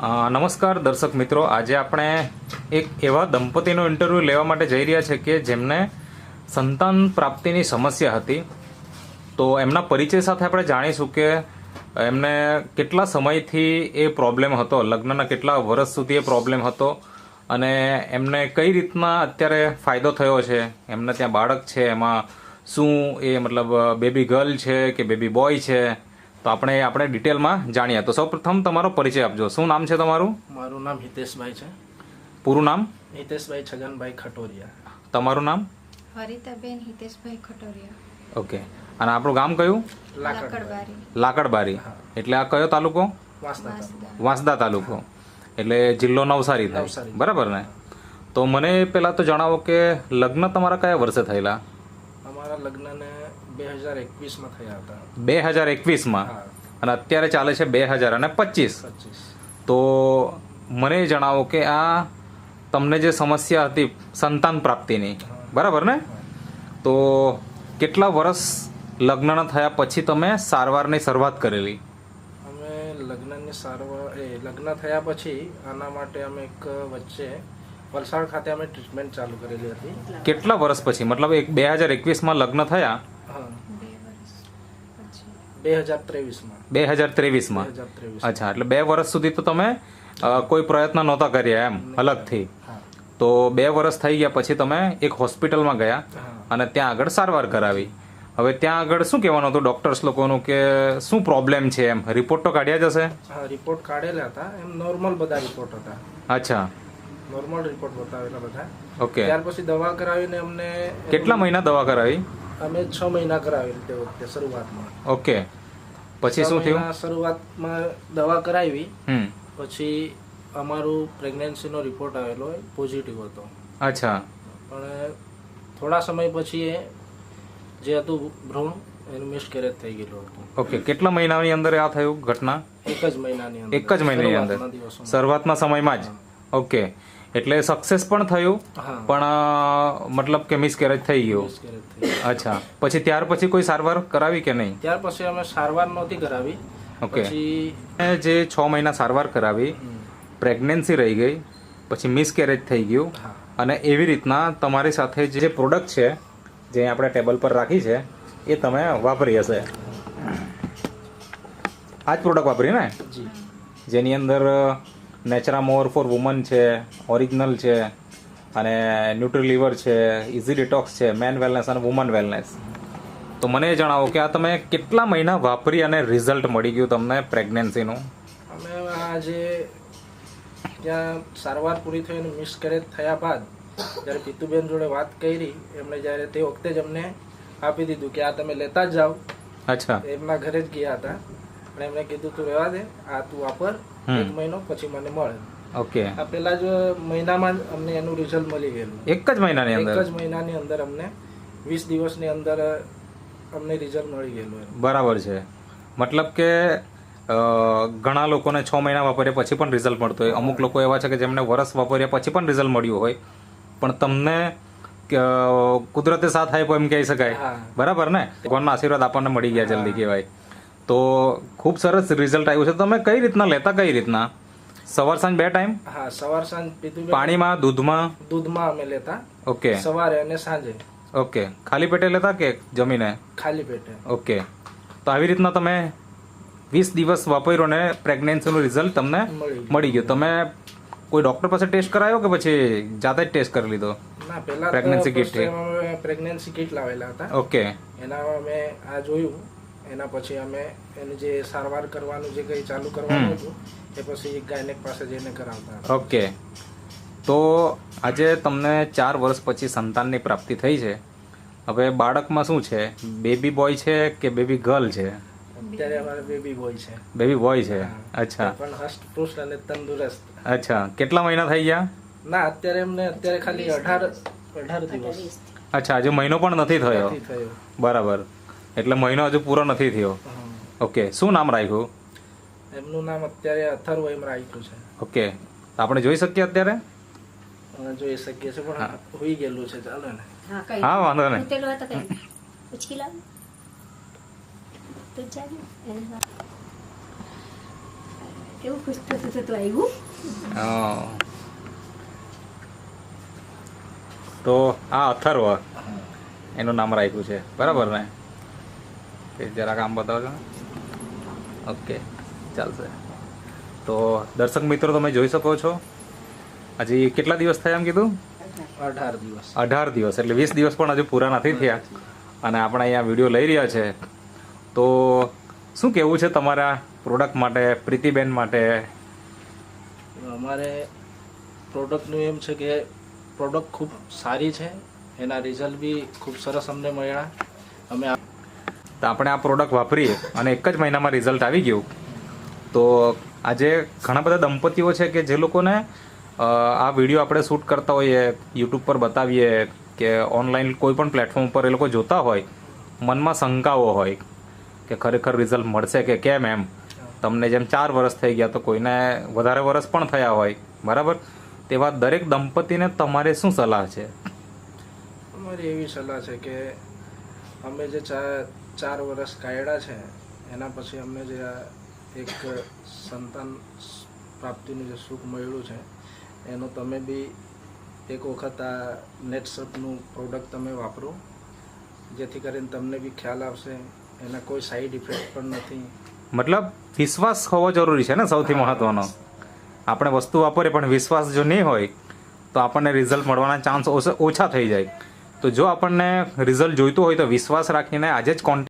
નમસ્કાર દર્શક મિત્રો. આજે આપણે એક એવા દંપતીનો ઇન્ટરવ્યૂ લેવા માટે જઈ રહ્યા છે કે જેમને સંતાન પ્રાપ્તિની સમસ્યા હતી. તો એમના પરિચય સાથે આપણે જાણીશું કે એમને કેટલા સમયથી એ પ્રોબ્લેમ હતો, લગ્નના કેટલા વર્ષ સુધી એ પ્રોબ્લેમ હતો અને એમને કઈ રીતના અત્યારે ફાયદો થયો છે, એમને ત્યાં બાળક છે, એમાં શું એ મતલબ બેબી ગર્લ છે કે બેબી બોય છે? તો આપણે આપણે ડિટેલમાં જાણીએ. તો સૌપ્રથમ તમારો પરિચય આપજો. શું નામ છે તમારું? મારું નામ હિતેશભાઈ છે. પૂરું નામ? હિતેશભાઈ છગનભાઈ ખટોરિયા. તમારું નામ? હરિતાબેન હિતેશભાઈ ખટોરિયા. ઓકે. અને આપણું ગામ કયું? લાકડબારી. લાકડબારી. એટલે આ કયો તાલુકો? વાંસદા તાલુકો. એટલે જિલ્લો નવસારી થાય. બરાબર ને? તો મને પહેલાં તો જણાવો કે લગ્ન તમારા કયા વર્ષે થયેલા? અમારા લગ્નને બે હજાર એકવીસમાં થયા હતા. બે હજાર એકવીસમાં? અને અત્યારે ચાલે છે બે હજાર અને પચીસ. તો મને જણાવો કે આ તમને જે સમસ્યા હતી સંતાન પ્રાપ્તિની બરાબર ને? તો કેટલા વર્ષ લગ્નના થયા પછી તમે સારવારની શરૂઆત કરેલી? અમે લગ્નની સારવાર એ લગ્ન થયા પછી આના માટે અમે એક વચ્ચે વલસાડ ખાતે અમે ટ્રીટમેન્ટ ચાલુ કરેલી હતી. કેટલા વર્ષ પછી? મતલબ એક બે હજાર એકવીસમાં લગ્ન થયા? બે હજાર ત્રેવીસમાં. બે હજાર ત્રેવીસમાં? અચ્છા એટલે બે વર્ષ સુધી તો તમે કોઈ પ્રયત્ન નહોતા કર્યા એમ અલગથી. તો બે વર્ષ થઈ ગયા પછી તમે એક હોસ્પિટલમાં ગયા અને ત્યાં આગળ સારવાર કરાવી. હવે ત્યાં આગળ શું કહેવાનું હતું ડોક્ટર્સ લોકોનું કે શું પ્રોબ્લેમ છે એમ? રિપોર્ટ તો કાઢ્યા જ હશે? રિપોર્ટ કાઢેલા હતા. એમ નોર્મલ બધા રિપોર્ટ હતા. અચ્છા. નોર્મલ રિપોર્ટ બતાવેલા બધા. ઓકે. ત્યાર પછી દવા કરાવીને અમને કેટલા મહિના દવા કરાવી? અમે છ મહિના કરાવેલી તે વખતે શરૂઆતમાં. ઓકે. પછી શું થયું? શરૂઆતમાં દવા કરાવી. પછી અમારું પ્રેગ્નન્સીનો રિપોર્ટ આવેલો પોઝિટિવ હતો. અચ્છા. પણ થોડા સમય પછી એ જે હતું ભ્રૂણ એનું મિસકેરેજ થઈ ગયેલું હતું. ઓકે કેટલા મહિનાની અંદર આ થયું ઘટના? એક જ મહિનાની અંદર. એક જ મહિનાની અંદર. શરૂઆતના સમયમાં જ? ઓકે. એટલે સક્સેસ પણ થયું પણ મતલબ કે મિસકેરેજ થઈ ગયું. અચ્છા. પછી ત્યાર પછી કોઈ સારવાર કરાવી કે નહીં? ત્યાર પછી અમે સારવાર નહોતી કરાવી. ઓકે. જે છ મહિના સારવાર કરાવી પ્રેગ્નન્સી રહી ગઈ પછી મિસકેરેજ થઈ ગયું. અને એવી રીતના તમારી સાથે જે પ્રોડક્ટ છે જે આપણે ટેબલ પર રાખી છે એ તમે વાપરી હશે. આ જ પ્રોડક્ટ વાપરી ને? જેની અંદર નેચરા મોર ફોર વુમન છે ઓરિજિનલ છે અને ન્યુટ્રીલિવર છે ઇઝી ડિટોક્સ છે મેન વેલનેસ અને વુમન વેલનેસ. તો મને જણાવો કે આ તમે કેટલા મહિના વાપરી અને રિઝલ્ટ મળી ગયું તમને પ્રેગ્નન્સીનું? અમે આ જે ત્યાં સારવાર પૂરી થઈ અને મિસકેરેજ થયા બાદ જ્યારે પીતુબેન જોડે વાત કરી એમણે જ્યારે તે વખતે જ અમને આપી દીધું કે આ તમે લેતા જ જાઓ. અચ્છા. એમના ઘરે જ ગયા હતા. અને એમણે કીધું તું રહેવા દે આ તું વાપર એક મહિનો પછી મને મળે. ઓકે આ પેલા જ મહિનામાં અમને એનું રિઝલ્ટ મળી ગયેલું. એક જ મહિનાની એક અંદર જ મહિનાની અંદર અમને વીસ દિવસની અંદર અમને રિઝલ્ટ મળી ગયેલું. બરાબર છે. મતલબ કે ઘણા લોકોને છ મહિના વાપર્યા પછી પણ રિઝલ્ટ મળતું હોય. અમુક લોકો એવા છે કે જેમને વરસ વાપર્યા પછી પણ રિઝલ્ટ મળ્યું હોય. પણ તમને કુદરતે સાથ આપ્યો એમ કહી શકાય. બરાબર ને? ભગવાનના આશીર્વાદ આપણને મળી ગયા જલ્દી કહેવાય. તો ખૂબ સરસ રિઝલ્ટ આવ્યું છે. તમે કઈ રીતના લેતા કઈ રીતના? સવાર સાંજ બે ટાઈમ હા સવાર સાંજ પીધું પાણીમાં દૂધમાં? દૂધમાં અમે લેતા. ઓકે. સવારે અને સાંજે. ઓકે. ખાલી પેટે લેતા કે જમીને? ખાલી પેટે. ઓકે. તો આવી રીતના તમે વીસ દિવસ વાપર્યો ને પ્રેગ્નન્સીનું રિઝલ્ટ તમને મળી ગયું. તમે કોઈ ડોક્ટર પાસે ટેસ્ટ કરાયો કે પછી જાતે જ ટેસ્ટ કરી લીધો? ના પેલા પ્રેગ્નન્સી કિટ છે. પ્રેગ્નન્સી કિટ લાવેલા હતા. ઓકે. એના મેં આ જોયું. એના પછી અમે એનું જે સારવાર કરવાનું જે કંઈ ચાલુ કરવાનું હતું એ પછી ગાયનેક પાસે જઈને કરાવતા ઓકે. તો આજે તમને ચાર વર્ષ પછી સંતાનની પ્રાપ્તિ થઈ છે. હવે બાળકમાં શું છે? બેબી બોય છે કે બેબી ગર્લ છે? અત્યારે અમારે બેબી બોય છે. બેબી બોય છે? અચ્છા. પણ હષ્ટપુષ્ટ અને તંદુરસ્ત. અચ્છા. કેટલા મહિના થઈ ગયા? ના અત્યારે એમને અત્યારે ખાલી અઢાર અઢાર દિવસ. અચ્છા હજુ મહિનો પણ નથી થયો? નથી થયો. બરાબર. એટલે મહિનો હજુ પૂરો નથી થયો. ઓકે શું નામ રાખ્યું? એમનું નામ અત્યારે અથર્વ એમ રાખ્યું છે. ઓકે તો આપણે જોઈ શકીએ અત્યારે? જોઈ શકીએ છીએ પણ હોઈ ગયેલું છે ચાલો ને. હા વાંધો નહીં. ઉચકી લાવ. તું જ હા. કેવું ખુશ થતું થતું આવ્યું હા. તો આ અથર્વ એનું નામ રાખ્યું છે. બરાબર ને? કે જરાક આમ બતાવજો ઓકે ચાલશે તો દર્શક મિત્રો તમે જોઈ શકો છો। હજી કેટલા દિવસ થયા એમ કીધું? અઢાર દિવસ. અઢાર દિવસ એટલે વીસ દિવસ પણ હજુ પૂરા નથી થયા. અને આપણે અહીંયા વીડિયો લઈ રહ્યા છે. તો શું કહેવું છે તમારા પ્રોડક્ટ માટે પ્રીતિબેન માટે? અમારે પ્રોડક્ટનું એમ છે કે પ્રોડક્ટ ખૂબ સારી છે. એના રિઝલ્ટ બી ખૂબ સરસ અમને મળ્યા. અમે તો આપણે આ પ્રોડક્ટ વાપરીએ અને એક જ મહિનામાં રિઝલ્ટ આવી ગયું. તો આજે ઘણા બધા દંપતીઓ છે કે જે લોકોને આ વીડિયો આપણે શૂટ કરતા હોઈએ યુટ્યુબ પર બતાવીએ કે ઓનલાઈન કોઈ પણ પ્લેટફોર્મ પર એ લોકો જોતા હોય, મનમાં શંકાઓ હોય કે ખરેખર રિઝલ્ટ મળશે કે કેમ એમ. તમને જેમ ચાર વર્ષ થઈ ગયા તો કોઈને વધારે વર્ષ પણ થયા હોય, બરાબર? તેવા દરેક દંપતીને તમારે શું સલાહ છે? અમારી એવી સલાહ છે કે અમે જે ચાર ચાર વર્ષ કાયડા છે એના પછી અમને જે આ એક સંતાન પ્રાપ્તિનું જે સુખ મળ્યું છે એનો તમે બી એક વખત આ નેટસપનું પ્રોડક્ટ તમે વાપરો જેથી કરીને તમને બી ખ્યાલ આવશે એના કોઈ સાઈડ ઇફેક્ટ પણ નથી. મતલબ વિશ્વાસ હોવો જરૂરી છે ને સૌથી મહત્વનો. આપણે વસ્તુ વાપરીએ પણ વિશ્વાસ જો નહીં હોય તો આપણને રિઝલ્ટ મળવાના ચાન્સ ઓછા થઈ જાય. તો જો આપણને રિઝલ્ટ જોઈતું હોય તો વિશ્વાસ રાખીને આજે જ કોન્ટેક્ટ